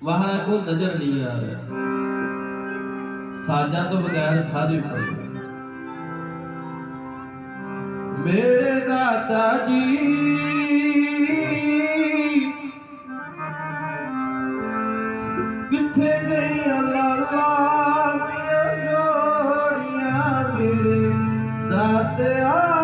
वहां को नजर नहीं आ रहा साजा तो बगैर सारे पड़े मेरे दादा जी ਕਿੱਥੇ ਗਈਆਂ ਲਾਲਾ ਦੀਆਂ ਜੋੜੀਆਂ ਮੇਰੇ ਦਾਤਿਆ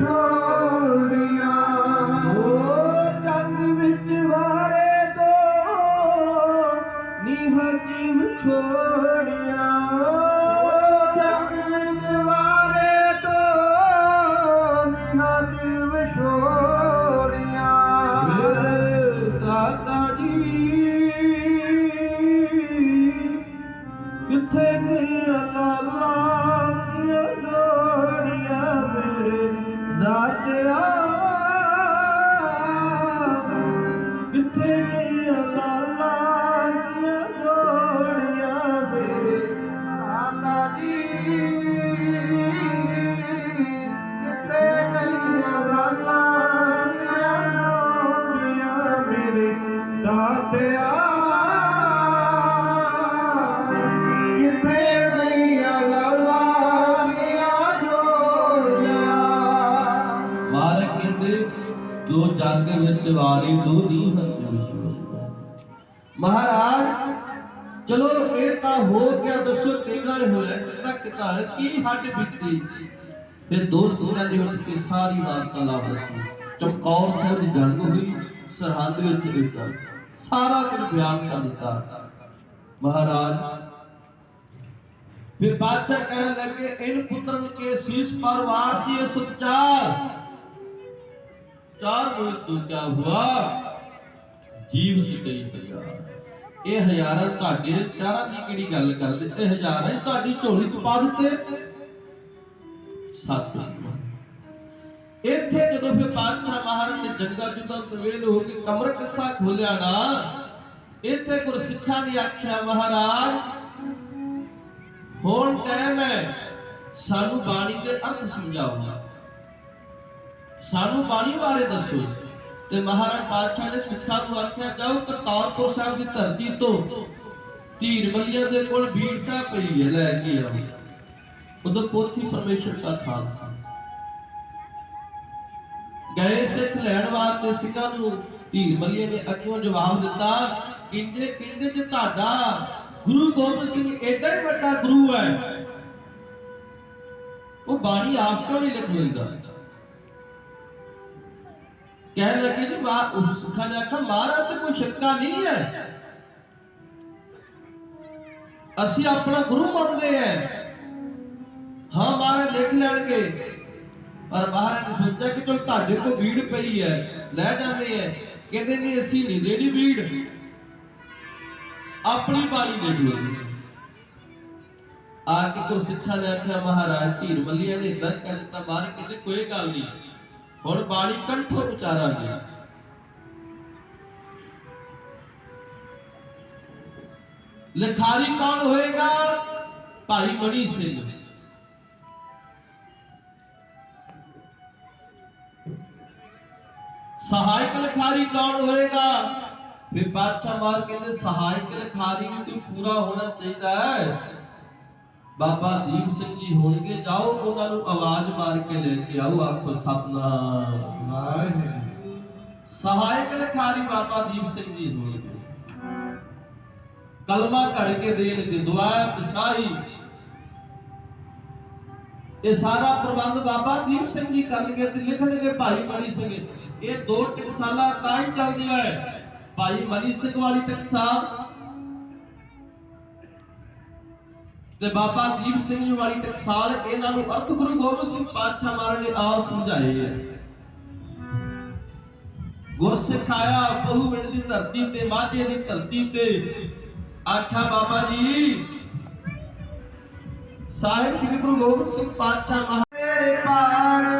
Sure. ਦੇ ਜੋ ਜਗ ਵਿੱਚ ਵਾਰੀ ਦੋਨੀ ਹੰਜ ਵਿਸ਼ਵ ਮਹਾਰਾਜ, ਚਲੋ ਇਹ ਤਾਂ ਹੋ ਗਿਆ ਦੱਸੋ ਕਿੰਨਾ ਹੋਇਆ, ਕਿੱਦਾਂ ਕਿੱਦਾਂ ਕੀ ਹੱਡ ਬੀਤੀ? ਫਿਰ ਦੋ ਸਿੰਘਾਂ ਦੇ ਉੱਠ ਕੇ ਸਾਰੀ ਵਾਰਤਾਲਾਪ ਦੱਸੀ। ਚਮਕੌਰ ਸਾਹਿਬ ਦੀ ਜੰਗ ਹੋਈ ਸਰਹੰਦ ਵਿੱਚ ਦਿੱਤਾ ਸਾਰਾ ਕੁਝ ਬਿਆਨ ਕਰ ਦਿੱਤਾ। ਮਹਾਰਾਜ, ਫਿਰ ਬਾਦਸ਼ਾਹ ਕਹਿਣ ਲੱਗੇ ਇਨ ਪੁੱਤਰਨ ਕੇ ਸੀਸ ਪਰਵਾਰ ਦੀ ਸਤਚਾਰ ਚਾਰ ਮੂਲ ਦੂਜਾ ਜੀਵ ਚ ਕਈ ਹਜ਼ਾਰ ਇਹ ਹਜ਼ਾਰਾਂ ਤੁਹਾਡੇ, ਚਾਰਾਂ ਦੀ ਕਿਹੜੀ ਗੱਲ ਕਰਦੇ ਇਹ ਹਜ਼ਾਰਾਂ ਤੁਹਾਡੀ ਝੋਲੀ ਚ ਪਾ ਦਿੱਤੇ। ਸਤ ਇੱਥੇ ਜਦੋਂ ਫਿਰ ਪਾਤਸ਼ਾਹ ਮਹਾਰਾਜ ਨੇ ਜੰਗਾ ਜੁਦਾ ਤਵੇਲ ਹੋ ਕੇ ਕਮਰ ਕਿੱਸਾ ਖੋਲਿਆ ਨਾ, ਇੱਥੇ ਗੁਰਸਿੱਖਾਂ ਨੇ ਆਖਿਆ, ਮਹਾਰਾਜ, ਹੋਣ ਟਾਈਮ ਹੈ। ਸਾਨੂੰ ਬਾਣੀ ਦੇ ਅਰਥ ਸਮਝਾਓ ਸਾਨੂੰ ਬਾਣੀ ਬਾਰੇ ਦੱਸੋ। ਤੇ ਮਹਾਰਾਜ ਪਾਤਸ਼ਾਹ ਨੇ ਸਿੱਖਾਂ ਨੂੰ ਆਖਿਆ, ਜਾਓ ਕਰਤਾਰਪੁਰ ਸਾਹਿਬ ਦੀ ਧਰਤੀ ਤੋਂ ਧੀਰ ਮੱਲੀਆਂ ਦੇ ਕੋਲ ਵੀਰ ਸਾਹਿਬ ਪਈ ਹੈ, ਲੈ ਕੇ ਆਓ। ਉਦੋਂ ਪੋਥੀ ਪਰਮੇਸ਼ਰ ਦਾ ਥਾਨ ਸੀ। ਗਏ ਸਿੱਖ ਲੈਣ ਵਾਸਤੇ ਸਿੱਖਾਂ ਨੂੰ ਧੀਰ ਮੱਲੀਆਂ ਨੇ ਅੱਗੋਂ ਜਵਾਬ ਦਿੱਤਾ ਕਿੰਦੇ ਕਿੰਦੇ ਜੇ ਤੁਹਾਡਾ ਗੁਰੂ ਗੋਬਿੰਦ ਸਿੰਘ ਐਡਾ ਹੀ ਵੱਡਾ ਗੁਰੂ ਹੈ? ਉਹ ਬਾਣੀ ਆਪ ਕਿਉਂ ਨਹੀਂ ਲਿਖ ਲੈਂਦਾ? ਕਹਿਣ ਲੱਗੇ ਜੀ ਮਾ ਉਹ ਸਿੱਖਾਂ ਨੇ ਆਖਿਆ, ਮਹਾਰਾਜ ਤੇ ਕੋਈ ਸ਼ੱਕਾ ਨਹੀਂ ਹੈ। ਅਸੀਂ ਆਪਣਾ ਗੁਰੂ ਮੰਨਦੇ ਹਾਂ। ਹਾਂ, ਮਹਾਰਾਜ, ਲਿਖ ਲੈਣਗੇ। ਪਰ ਮਹਾਰਾਜ ਨੇ ਸੋਚਿਆ ਕਿ ਚਲ ਤੁਹਾਡੇ ਕੋਲ ਭੀੜ ਪਈ ਹੈ, ਲੈ ਜਾਂਦੇ ਆ ਕਹਿੰਦੇ, ਨਹੀਂ, ਅਸੀਂ ਨਹੀਂ ਦੇਣੀ ਭੀੜ। ਆਪਣੀ ਬਾਣੀ ਦੇਖ ਲਓ ਤੁਸੀਂ ਆ ਕੇ ਗੁਰਸਿੱਖਾਂ ਨੇ ਆਖਿਆ, ਮਹਾਰਾਜ ਧੀਰ ਮੱਲੀਆ ਨੇ ਇਦਾਂ ਕਹਿ ਦਿੱਤਾ, ਮਹਾਰਾਜ, ਕਹਿੰਦੇ, ਕੋਈ ਗੱਲ ਨਹੀਂ। ਹੁਣ ਬਾਣੀ ਕੰਠੋਂ ਉਚਾਰਾਂਗੇ। ਲਿਖਾਰੀ ਕੌਣ ਹੋਏਗਾ? ਭਾਈ ਮਣੀ ਸਿੰਘ। ਸਹਾਇਕ ਲਿਖਾਰੀ ਕੌਣ ਹੋਏਗਾ? ਫਿਰ ਬਾਦਸ਼ਾਹ ਮਾਰ ਕਹਿੰਦੇ, ਸਹਾਇਕ ਲਿਖਾਰੀ ਵੀ ਕੋਈ ਪੂਰਾ ਹੋਣਾ ਚਾਹੀਦਾ ਹੈ। ਬਾਬਾ ਦੀਪ ਸਿੰਘ ਜੀ ਹੋਣਗੇ, ਜਾਓ ਉਹਨਾਂ ਨੂੰ ਆਵਾਜ਼ ਮਾਰ ਕੇ ਲੈ ਕੇ ਆਓ, ਆਖੋ ਸਤਨਾਮ। ਵਾਹਿਗੁਰੂ ਸਹਾਇਕ ਲਿਖਾਰੀ ਬਾਬਾ ਦੀਪ ਸਿੰਘ ਜੀ ਹੋਣਗੇ। ਕਲਮਾ ਘੜ ਕੇ ਦੇਣਗੇ ਦੁਆਤ ਸ਼ਾਹੀ। ਇਹ ਸਾਰਾ ਪ੍ਰਬੰਧ ਬਾਬਾ ਦੀਪ ਸਿੰਘ ਜੀ ਕਰਨਗੇ ਤੇ ਲਿਖਣਗੇ ਭਾਈ ਮਨੀ ਸਿੰਘ। ਇਹ ਦੋ ਟਕਸਾਲਾਂ ਤਾਂ ਹੀ ਚੱਲਦੀਆਂ ਹੈ ਭਾਈ ਮਨੀ ਸਿੰਘ ਵਾਲੀ ਟਕਸਾਲ ਤੇ ਬਾਬਾ ਦੀਪ ਸਿੰਘ ਜੀ ਵਾਲੀ ਟਕਸਾਲ ਇਹਨਾਂ ਨੂੰ ਅਰਥ ਗੁਰੂ ਗੋਬਿੰਦ ਸਿੰਘ ਪਾਤਸ਼ਾਹ ਮਹਾਰਾਜ ਨੇ ਆਪ ਸਮਝਾਏ ਹੈ। ਗੁਰ ਸਿਖਾਇਆ ਬਹੁ ਪਿੰਡ ਦੀ ਧਰਤੀ ਤੇ ਮਾਝੇ ਦੀ ਧਰਤੀ ਤੇ। ਆਖਿਆ, ਬਾਬਾ ਜੀ, ਸਾਹਿਬ ਸ੍ਰੀ ਗੁਰੂ ਗੋਬਿੰਦ ਸਿੰਘ ਪਾਤਸ਼ਾਹ ਮਹਾਰਾਜ ਪਾਰ